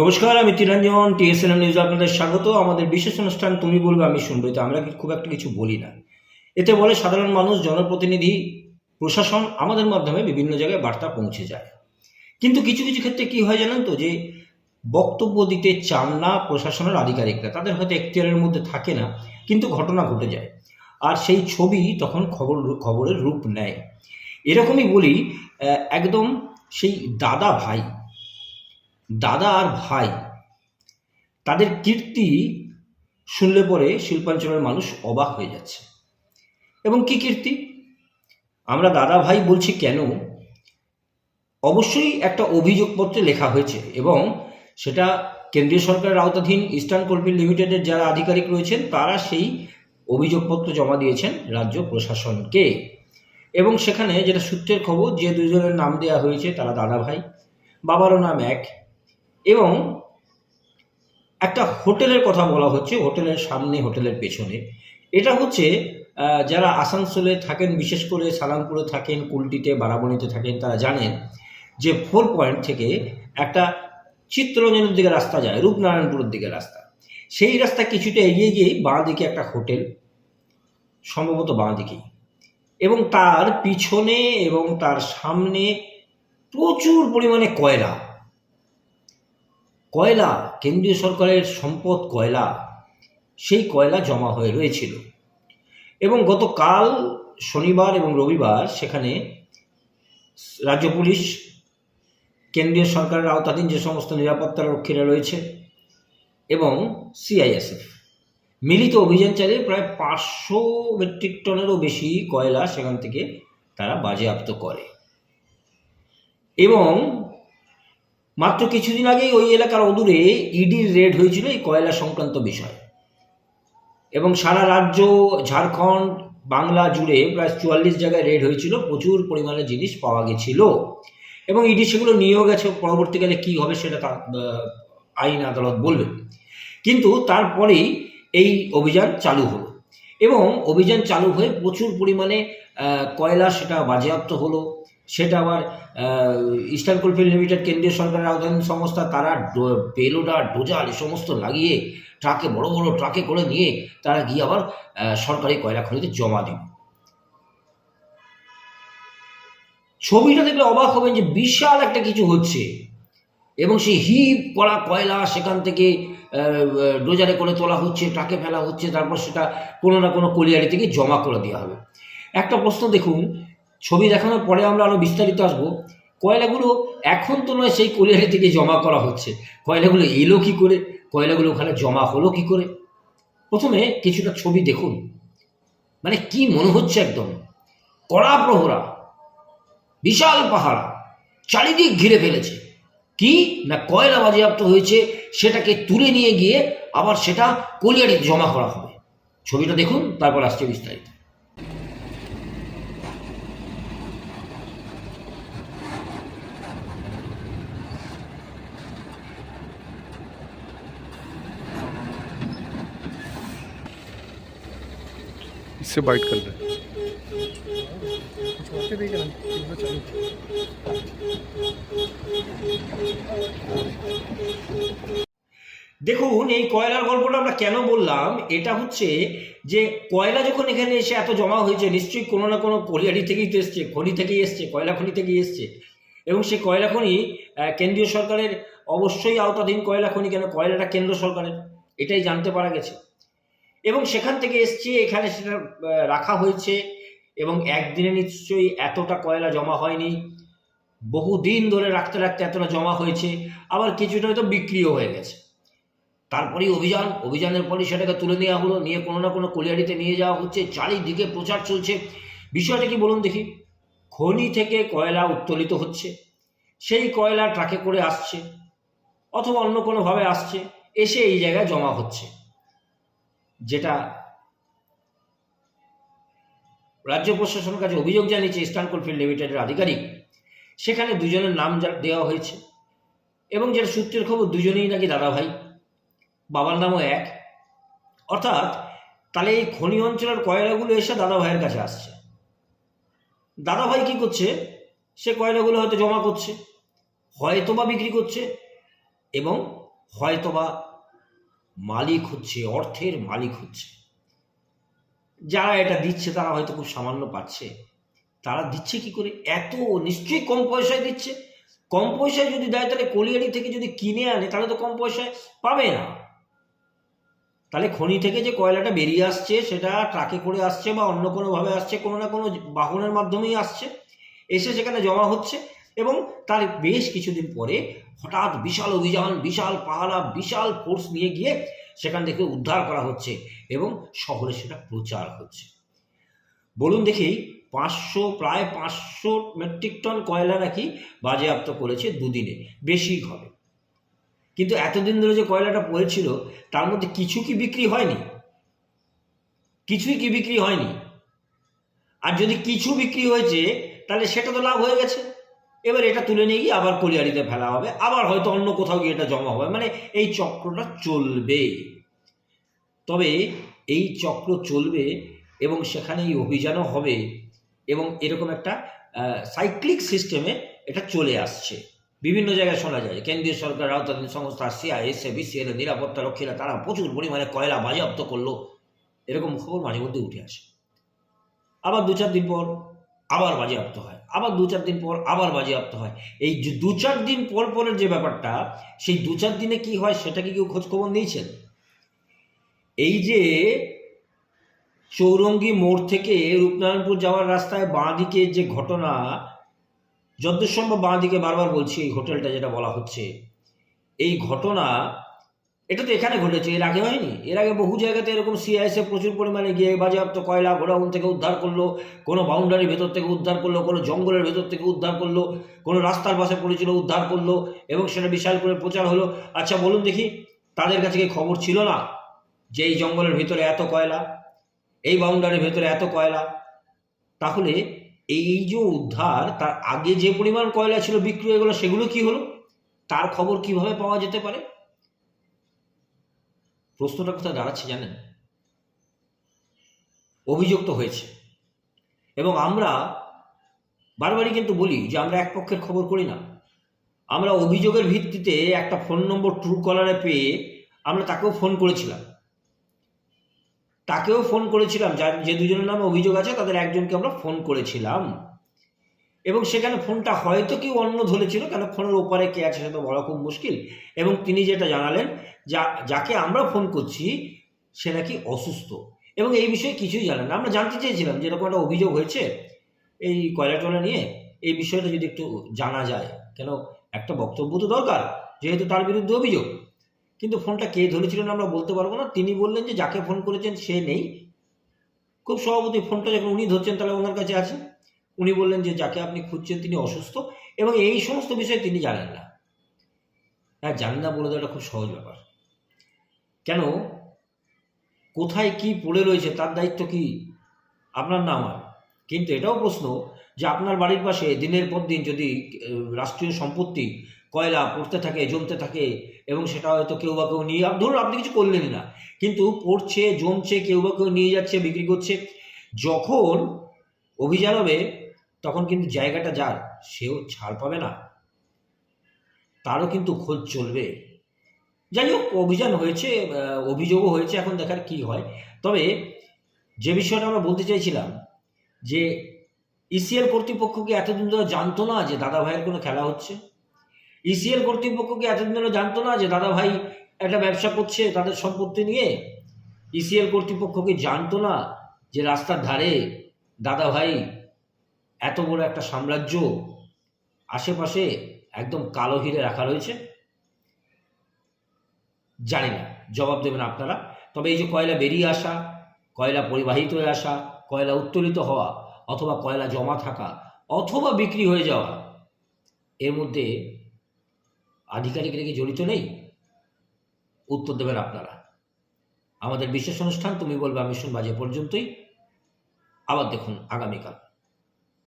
নমস্কার, আমি তিরঞ্জন টিএসএন নিউজ আপনাদের স্বাগত। আমাদের বিশেষ অনুষ্ঠান তুমি বলবে, আমি শুনব তো আমরা খুব একটা কিছু বলি না। এতে বলে সাধারণ মানুষ, জনপ্রতিনিধি, প্রশাসন আমাদের মাধ্যমে বিভিন্ন জায়গায় বার্তা পৌঁছে যায়। কিন্তু কিছু কিছু ক্ষেত্রে কি হয় জানেন তো, যে বক্তব্য দিতে চান না প্রশাসনের আধিকারিকরা, তাদের হয়তো এখতিয়ারের মধ্যে থাকে না, কিন্তু ঘটনা ঘটে যায়। আর সেই ছবি তখন খবর, খবরের রূপ নেয়। এরকমই বলি একদম সেই দাদা ভাই দাদা আর ভাই, তাদের কীর্তি শুনলে পরে শিল্পাঞ্চলের মানুষ অবাক হয়ে যাচ্ছে। এবং কি কীর্তি? আমরা দাদা ভাই বলছি কেন? অবশ্যই একটা অভিযোগপত্রে লেখা হয়েছে এবং সেটা কেন্দ্রীয় সরকারের আওতাধীন ইস্টার্ন কোলফিল লিমিটেডের যারা আধিকারিক রয়েছেন, তারা সেই অভিযোগপত্র জমা দিয়েছেন রাজ্য প্রশাসনকে। এবং সেখানে যেটা সূত্রের খবর, যে দুজনের নাম দেওয়া হয়েছে তারা দাদা ভাই, বাবারও নাম এক। এবং একটা হোটেলের কথা বলা হচ্ছে, হোটেলের সামনে, হোটেলের পেছনে। এটা হচ্ছে যারা আসানসোলে থাকেন, বিশেষ করে সালামপুরে থাকেন, কুলটিতে, বারাবণীতে থাকেন, তারা জানেন যে ফোর পয়েন্ট থেকে একটা চিত্তরঞ্জনের দিকে রাস্তা যায়, রূপনারায়ণপুরের দিকে রাস্তা। সেই রাস্তা কিছুটা এগিয়ে গিয়েই বাঁ দিকে একটা হোটেল, সম্ভবত বাঁ দিকেই। এবং তার পিছনে এবং তার সামনে প্রচুর পরিমাণে কয়লা। কয়লা, কেন্দ্রীয় সরকারের সম্পদ কয়লা, সেই কয়লা জমা হয়ে রয়েছিল। এবং গতকাল শনিবার এবং রবিবার সেখানে রাজ্য পুলিশ, কেন্দ্রীয় সরকারের আওতাধীন যে সমস্ত নিরাপত্তা রক্ষীরা রয়েছে এবং সিআইএসএফ মিলিত অভিযান চালিয়ে প্রায় পাঁচশো মেট্রিক টনেরও বেশি কয়লা সেখান থেকে তারা বাজেয়াপ্ত করে। এবং মাত্র কিছুদিন আগেই ওই এলাকার অদূরে ইডির রেড হয়েছিল এই কয়লা সংক্রান্ত বিষয়। এবং সারা রাজ্য, ঝাড়খণ্ড, বাংলা জুড়ে প্রায় চুয়াল্লিশ জায়গায় রেড হয়েছিল, প্রচুর পরিমাণে জিনিস পাওয়া গেছিল। এবং ইডি সেগুলো নিয়েও গেছে, পরবর্তীকালে কি হবে সেটা তার আইন আদালত বলবে কিন্তু তারপরেই এই অভিযান চালু হলো। এবং অভিযান চালু হয়ে প্রচুর পরিমাণে কয়লা সেটা বাজেয়াপ্ত হলো। সেটা আবার ইস্টার্ন কোলফিল্ড লিমিটেড, কেন্দ্রীয় সরকারের আওতাধীন সংস্থা, তারা ডো- পেলোডার ডোজার এই সমস্ত লাগিয়ে ট্রাকে, বড় বড় ট্রাকে করে নিয়ে তারা গিয়ে আবার সরকারি কয়লা খনিতে জমা দিল ছবিটা দেখলে অবাক হবেন যে বিশাল একটা কিছু হচ্ছে এবং সেই হিপ করা কয়লা সেখান থেকে ডোজারে করে তোলা হচ্ছে, ট্রাকে ফেলা হচ্ছে, তারপর সেটা কোনো না কোনো কলিয়ারি থেকে জমা করে দেওয়া হবে। একটা প্রশ্ন দেখুন ছবি দেখানোর পরে আমরা আরও বিস্তারিত আসব। কয়লাগুলো এখন তো নয়, সেই কলিয়ারি থেকে জমা করা হচ্ছে। কয়লাগুলো এলো কি করে? কয়লাগুলো ওখানে জমা হলো কি করে? প্রথমে কিছুটা ছবি দেখুন। মানে কি মনে হচ্ছে একদম? কড়া প্রহরা, বিশাল পাহাড়, চারিদিক ঘিরে ফেলেছে। কি? না কয়লা বাজেয়াপ্ত হয়েছে? সেটাকে তুলে নিয়ে গিয়ে আবার সেটা কলিয়ারিতে জমা করা হবে। ছবিটা দেখুন, তারপর আসছে বিস্তারিত। इससे बाइट कर रहे हैं দেখুন এই কয়লার গল্পটা আমরা কেন বললাম এটা হচ্ছে যে কয়লা যখন এখানে এসে এত জমা হয়েছে নিশ্চয়ই কোনো না কোনো কলিয়ারি থেকেই তো এসছে খনি থেকেই এসছে কয়লা খনি থেকেই এসছে এবং সেই কয়লা খনি আহ, কেন্দ্রীয় সরকারের অবশ্যই আওতাধীন কয়লা খনি কেন কয়লাটা কেন্দ্র সরকারের এটাই জানতে পারা গেছে এবং সেখান থেকে এসছে, এখানে সেটা রাখা হয়েছে এবং একদিনে নিশ্চয়ই এতটা কয়লা জমা হয়নি। বহুদিন ধরে রাখতে রাখতে এতটা জমা হয়েছে, আবার কিছুটা হয়তো বিক্রিও হয়ে গেছে। তারপরেই অভিযান, অভিযানের পরে সেটাকে তুলে নেওয়া হলো, নিয়ে কোনো না কোনো কলিয়ারিতে নিয়ে যাওয়া হচ্ছে, চারিদিকে প্রচার চলছে। বিষয়টা কি বলুন দেখি? খনি থেকে কয়লা উত্তোলিত হচ্ছে, সেই কয়লা ট্রাকে করে আসছে, অথবা অন্য কোনোভাবে আসছে, এসে এই জায়গায় জমা হচ্ছে। যেটা রাজ্য প্রশাসনের কাছে অভিযোগ জানিয়েছে ইস্টার্ন কোলফিল্ড লিমিটেডের আধিকারিক। সেখানে দুজনের নাম দেওয়া হয়েছে এবং যেটা সূত্রের খবর দুজনেই নাকি দাদাভাই। বাবার নামও এক। অর্থাৎ তাহলে এই খনি অঞ্চলের কয়লাগুলো এসে দাদা ভাইয়ের কাছে আসছে। দাদা ভাই কি করছে? সে কয়লাগুলো হয়তো জমা করছে হয়তো বা বিক্রি করছে এবং হয়তোবা মালিক হচ্ছে, অর্থের মালিক হচ্ছে। যারা এটা দিচ্ছে, তারা হয়তো খুব সামান্য পাচ্ছে। তারা দিচ্ছে কি করে? এত নিশ্চয়ই কম পয়সায় দিচ্ছে। কম পয়সায় যদি দেয়, তাহলে কলিয়ারি থেকে যদি কিনে আনে, তাহলে তো কম পয়সায় পাবে না। তাহলে খনি থেকে যে কয়লাটা বেরিয়ে আসছে, সেটা ট্রাকে করে আসছে বা অন্য কোনোভাবে আসছে, কোনো না কোনো বাহনের মাধ্যমেই আসছে। এসে সেখানে জমা হচ্ছে। এবং তার বেশ কিছুদিন পরে হঠাৎ বিশাল অভিযান, বিশাল পাহারা, বিশাল ফোর্স নিয়ে গিয়ে সেখান থেকে উদ্ধার করা হচ্ছে এবং শহরে সেটা প্রচার হচ্ছে। বলুন দেখি, পাঁচশো, প্রায় পাঁচশো মেট্রিক টন কয়লা নাকি বাজেয়াপ্ত করেছে দুদিনে, বেশি হবে। কিন্তু এতদিন ধরে যে কয়লাটা পড়েছিল, তার মধ্যে কিছু কি বিক্রি হয়নি? কিছুই কি বিক্রি হয়নি? আর যদি কিছু বিক্রি হয়েছে, তাহলে সেটা তো লাভ হয়ে গেছে। এবার এটা তুলে নিয়ে গিয়ে আবার কলিয়ারিতে ফেলা হবে। আবার হয়তো অন্য কোথাও গিয়ে এটা জমা হবে। মানে এই চক্রটা চলবে। তবে এই চক্র চলবে এবং সেখানে এই অভিযানও হবে এবং এরকম একটা সাইক্লিক সিস্টেমে এটা চলে আসছে। বিভিন্ন জায়গায় শোনা যায়, কেন্দ্রীয় সরকার আওতাধীন সংস্থা সিআইএসএ বিসিএল নিরাপত্তা রক্ষীরা, তারা প্রচুর পরিমাণে কয়লা বাজেয়াপ্ত করল। এরকম খবর মাঝে মধ্যে উঠে আসে। আবার দু চার দিন পর আবার বাজেয়াপ্ত হয়, আবার দু চার দিন পর আবার বাজেয়াপ্ত হয়। এই যে দু চার দিন পর পরের যে ব্যাপারটা, সেই দু চার দিনে কি হয় সেটা কি কেউ খোঁজখবর নিয়েছেন? এই যে চৌরঙ্গি মোড় থেকে রূপনারায়ণপুর যাওয়ার রাস্তায় বাঁ দিকে যে ঘটনা যতদূর সম্ভব বাঁ দিকে বারবার বলছি, এই হোটেলটা যেটা বলা হচ্ছে, এই ঘটনা এটা তো এখানে ঘটেছে, এর আগে হয়নি। এর আগে বহু জায়গাতে এরকম সিআইএসএ প্রচুর পরিমাণে গিয়ে বাজেয়াপ্ত কয়লা গোডাউন থেকে উদ্ধার করল, কোনো বাউন্ডারির ভেতর থেকে উদ্ধার করল, কোনো জঙ্গলের ভেতর থেকে উদ্ধার করল, কোনো রাস্তার পাশে পড়েছিল উদ্ধার করল, এবং সেটা বিশাল করে প্রচার হলো। আচ্ছা বলুন দেখি, তাদের কাছে কি খবর ছিল না যে এই জঙ্গলের ভেতরে এত কয়লা, এই বাউন্ডারির ভেতরে এত কয়লা? তাহলে এই যে উদ্ধার, তার আগে যে পরিমাণ কয়লা ছিল বিক্রি হয়ে গেলো, সেগুলো কি হলো? তার খবর কীভাবে পাওয়া যেতে পারে? প্রশ্নটা কোথায় দাঁড়াচ্ছে জানেন? অভিযোগ তো হয়েছে। এবং আমরা বারবারই কিন্তু বলি যে আমরা এক পক্ষের খবর করি না। আমরা অভিযোগের ভিত্তিতে একটা ফোন নম্বর ট্রু কলারে পেয়ে আমরা তাকেও ফোন করেছিলাম। তাকেও ফোন করেছিলাম, যার যে দুজনের নামে অভিযোগ আছে তাদের একজনকে আমরা ফোন করেছিলাম। এবং সেখানে ফোনটা হয়তো কেউ অন্য ধরেছিল, কেন ফোনের ওপারে কে আছে সেটা বলা খুব মুশকিল। এবং তিনি যেটা জানালেন যা, যাকে আমরা ফোন করছি, সে নাকি অসুস্থ। এবং এই বিষয়ে কিছুই জানেন না। আমরা জানতে চেয়েছিলাম যে এরকম একটা অভিযোগ হয়েছে এই কয়লা টয়লা নিয়ে। এই বিষয়টা যদি একটু জানা যায়, কেন একটা বক্তব্য তো দরকার, যেহেতু তার বিরুদ্ধে অভিযোগ। কিন্তু ফোনটা কে ধরেছিলেন আমরা বলতে পারব না। তিনি বললেন যে যাকে ফোন করেছেন, সে নেই। খুব স্বভাবতই ফোনটা যখন উনি ধরছেন, তাহলে ওনার কাছে আছে। উনি বললেন যে যাকে আপনি খুঁজছেন, তিনি অসুস্থ। এবং এই সমস্ত বিষয়ে তিনি জানেন না। হ্যাঁ জানেন না বলে দেওয়াটা খুব সহজ ব্যাপার। কেন? কোথায় কি পড়ে রয়েছে, তার দায়িত্ব কি? আপনার না আমার। কিন্তু এটাও প্রশ্ন যে আপনার বাড়ির পাশে দিনের পর দিন যদি রাষ্ট্রীয় সম্পত্তি, কয়লা পড়তে থাকে, জমতে থাকে, এবং সেটা হয়তো কেউ বা কেউ নিয়ে ধরুন আপনি কিছু করলেনই না, কিন্তু পড়ছে, জমছে, কেউ বা কেউ নিয়ে যাচ্ছে, বিক্রি করছে, যখন অভিযান হবে, তখন কিন্তু জায়গাটা যার, সেও ছাড় পাবে না। তারও কিন্তু খোঁজ চলবে। যাই হোক, অভিযান হয়েছে অভিযোগও হয়েছে, এখন দেখার কি হয়। তবে যে বিষয়টা আমরা বলতে চাইছিলাম, যে ইসিএল কর্তৃপক্ষ কি এতদিন ধরে জানতো না যে দাদা ভাইয়ের কোনো খেলা হচ্ছে। ইসিএল কর্তৃপক্ষ কি এতদিন ধরে জানতো না যে দাদা ভাই একটা ব্যবসা করছে তাদের সম্পত্তি নিয়ে। ইসিএল কর্তৃপক্ষ কি জানতো না যে রাস্তার ধারে দাদা ভাই এত বড় একটা সাম্রাজ্য আশেপাশে একদম কালো হিরে রাখা রয়েছে। জানি না, জবাব দেবেন আপনারা। তবে এই যে কয়লা বেরিয়ে আসা, কয়লা পরিবাহিত হয়ে আসা, কয়লা উত্তোলিত হওয়া, অথবা কয়লা জমা থাকা, অথবা বিক্রি হয়ে যাওয়া, এর মধ্যে আধিকারিকরা কি জড়িত নেই? উত্তর দেবেন আপনারা। আমাদের বিশেষ অনুষ্ঠান, তুমি বলবে আমি শুনবা যে পর্যন্তই। আবার দেখুন আগামীকাল।